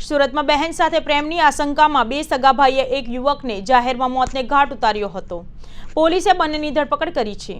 સુરતમાં બહેન સાથે પ્રેમની આશંકામાં બે સગાભાઈએ એક યુવકને જાહેરમાં મોતને ઘાટ ઉતાર્યો હતો. પોલીસે બંનેની ધરપકડ કરી છે.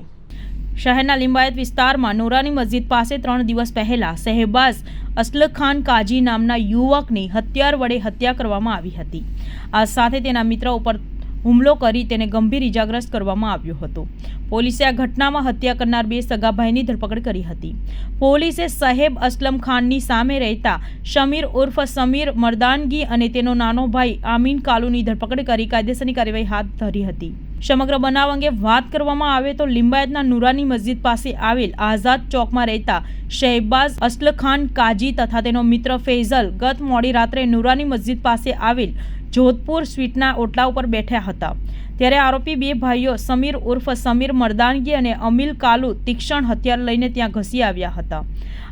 શહેરના લિંબાયત વિસ્તારમાં નોરાની મસ્જિદ પાસે ત્રણ દિવસ પહેલા શહેબાઝ અસલખાન કાજી નામના યુવકની હત્યાર વડે હત્યા કરવામાં આવી હતી. આ સાથે તેના મિત્ર ઉપર હુમલો કરી તેને ગંભીર ઇજાગ્રસ્ત કરવામાં આવ્યો હતો. પોલીસે આ ઘટનામાં હત્યા કરનાર બે સગાભાઈની ધરપકડ કરી હતી. પોલીસે સહેબ અસલમ ખાનની સામે રહેતા શમીર ઉર્ફ સમીર મરદાનગી અને તેનો નાનો ભાઈ આમીન કાલુની ધરપકડ કરી કાયદેસરની કાર્યવાહી હાથ ધરી હતી. સમગ્ર બનાવ અંગે વાત કરવામાં આવે તો લિંબાયતના નુરાની મસ્જિદ પાસે આવેલ આઝાદ ચોકમાં રહેતા શહેબાઝ અસલખાન કાજી તથા તેનો મિત્ર ફૈઝલ ગત મોડી રાત્રે નુરાની મસ્જિદ પાસે આવેલ જોધપુર સ્વીટના ઓટલા ઉપર બેઠા હતા. ત્યારે આરોપી બે ભાઈઓ, સમીર ઉર્ફ સમીર મરદાનગી અને અમિલ કાલુ, તીક્ષણ હથિયાર લઈને ત્યાં ઘસી આવ્યા હતા.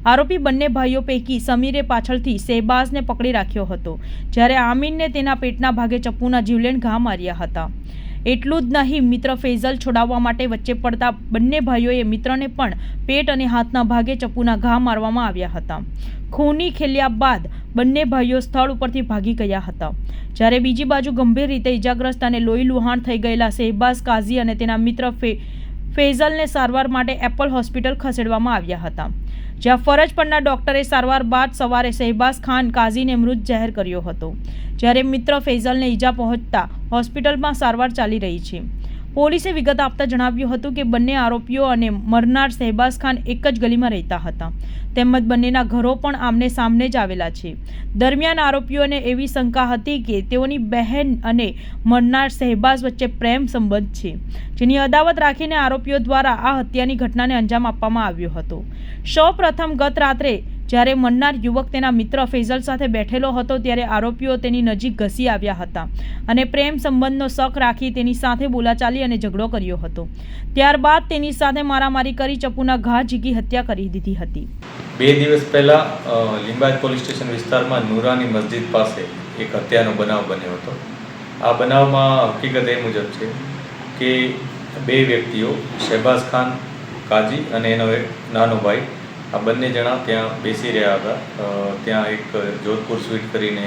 આરોપી બંને ભાઈઓ પૈકી સમીરે પાછળથી શહેબાઝને પકડી રાખ્યો હતો, જ્યારે આમીનને તેના પેટના ભાગે ચપ્પુના જીવલેણ ઘા માર્યા હતા. એટલું જ નહીં, મિત્ર ફૈઝલ છોડાવવા માટે વચ્ચે પડતા બંને ભાઈઓએ મિત્રને પણ પેટ અને હાથના ભાગે ચપ્પુના ઘા મારવામાં આવ્યા હતા. ખૂની ખેલ્યા બાદ બંને ભાઈઓ સ્થળ ઉપરથી ભાગી ગયા હતા. જ્યારે બીજી બાજુ ગંભીર રીતે ઇજાગ્રસ્ત અને લોહી લુહાણ થઈ ગયેલા શહેબાઝ કાઝી અને તેના મિત્ર ફે, ફેઝલને સારવાર માટે એપલ હોસ્પિટલ ખસેડવામાં આવ્યા હતા. જ્યાં ફરજ પરના ડોક્ટરે સારવાર બાદ સવારે શહેબાઝ ખાન કાઝીને મૃત જાહેર કર્યો હતો. જ્યારે મિત્ર ફેઝલને ઈજા પહોંચતા હોસ્પિટલમાં સારવાર ચાલી રહી છે. પોલીસે વિગત આપતા જણાવ્યું હતું કે બંને આરોપીઓ અને મરનાર શહેબાઝ ખાન એક જ ગલીમાં રહેતા હતા. તેમજ બંનેના ઘરો પણ આમને સામને જ આવેલા છે. દરમિયાન આરોપીઓને એવી શંકા હતી કે તેઓની બહેન અને મરનાર શહેબાઝ વચ્ચે પ્રેમ સંબંધ છે, જેની અદાવત રાખીને આરોપીઓ દ્વારા આ હત્યાની ઘટનાને અંજામ આપવામાં આવ્યો હતો. સૌ પ્રથમ ગત રાત્રે જ્યારે મરનાર યુવક તેના મિત્ર ફેઝલ સાથે બેઠેલો હતો ત્યારે આરોપીઓ તેની નજીક ઘસી આવ્યા હતા અને પ્રેમ સંબંધનો શક રાખી તેની સાથે બોલાચાલી અને ઝઘડો કર્યો હતો. ત્યારબાદ તેની સાથે મારામારી કરી ચપુના ઘા ઝીકી હત્યા કરી દીધી હતી. બે દિવસ પહેલા લિંબાયત પોલીસ સ્ટેશન વિસ્તારમાં નૂરાની મસ્જિદ પાસે એક હત્યાનો બનાવ બન્યો હતો. આ બનાવમાં હકીકત એ મુજબ છે કે બે વ્યક્તિઓ શહેબાઝ ખાન કાજી અને એનો એક નાનો ભાઈ આ બંને જણા ત્યાં બેસી રહ્યા હતા. ત્યાં એક જોધપુર સ્વીટ કરીને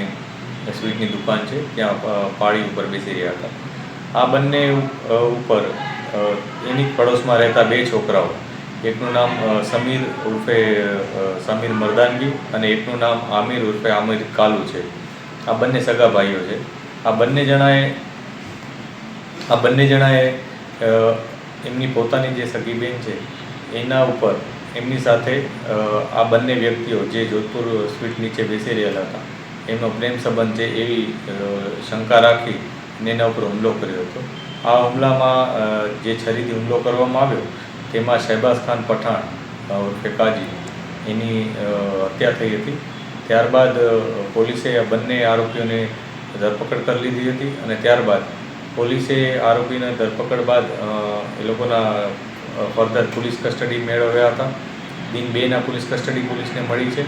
સ્વીટની દુકાન છે. ત્યાં પાળી ઉપર બેસી રહ્યા હતા. આ બંને ઉપર એની પડોશમાં રહેતા બે છોકરાઓ. એકનું નામ સમીર ઉર્ફે સમીર મરદાનગી અને એકનું નામ આમિર ઉર્ફે આમિર કાલુ છે. આ બંને સગા ભાઈઓ છે. આ બંને જણાએ, આ બંને જણાએ એમની પોતાની જે સગી બેન છે, એના ઉપર એમની સાથે આ બંને વ્યક્તિઓ જે જોધપુર સ્વીટ નીચે બેસી રહેલા હતા, એમનો પ્રેમ સંબંધ છે એવી શંકા રાખી અને એના ઉપર હુમલો કર્યો હતો. આ હુમલામાં જે છરીથી હુમલો કરવામાં આવ્યો, તેમાં શહેબાઝ ખાન પઠાણ ફેકાજી એની હત્યા થઈ હતી. ત્યારબાદ પોલીસે આ બંને આરોપીઓને ધરપકડ કરી લીધી હતી અને ત્યારબાદ પોલીસે આરોપીને ધરપકડ બાદ એ લોકોના ફર્ધર પોલીસ કસ્ટડી મેળવ્યા હતા. દિન બેના પોલીસ કસ્ટડી પોલીસને મળી છે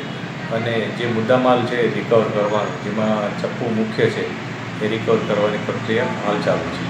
અને જે મુદ્દામાલ છે રિકવર કરવાનો જેમાં ચપ્પુ મુખ્ય છે, એ રિકવર કરવાની પ્રક્રિયા હાલ ચાલુ છે.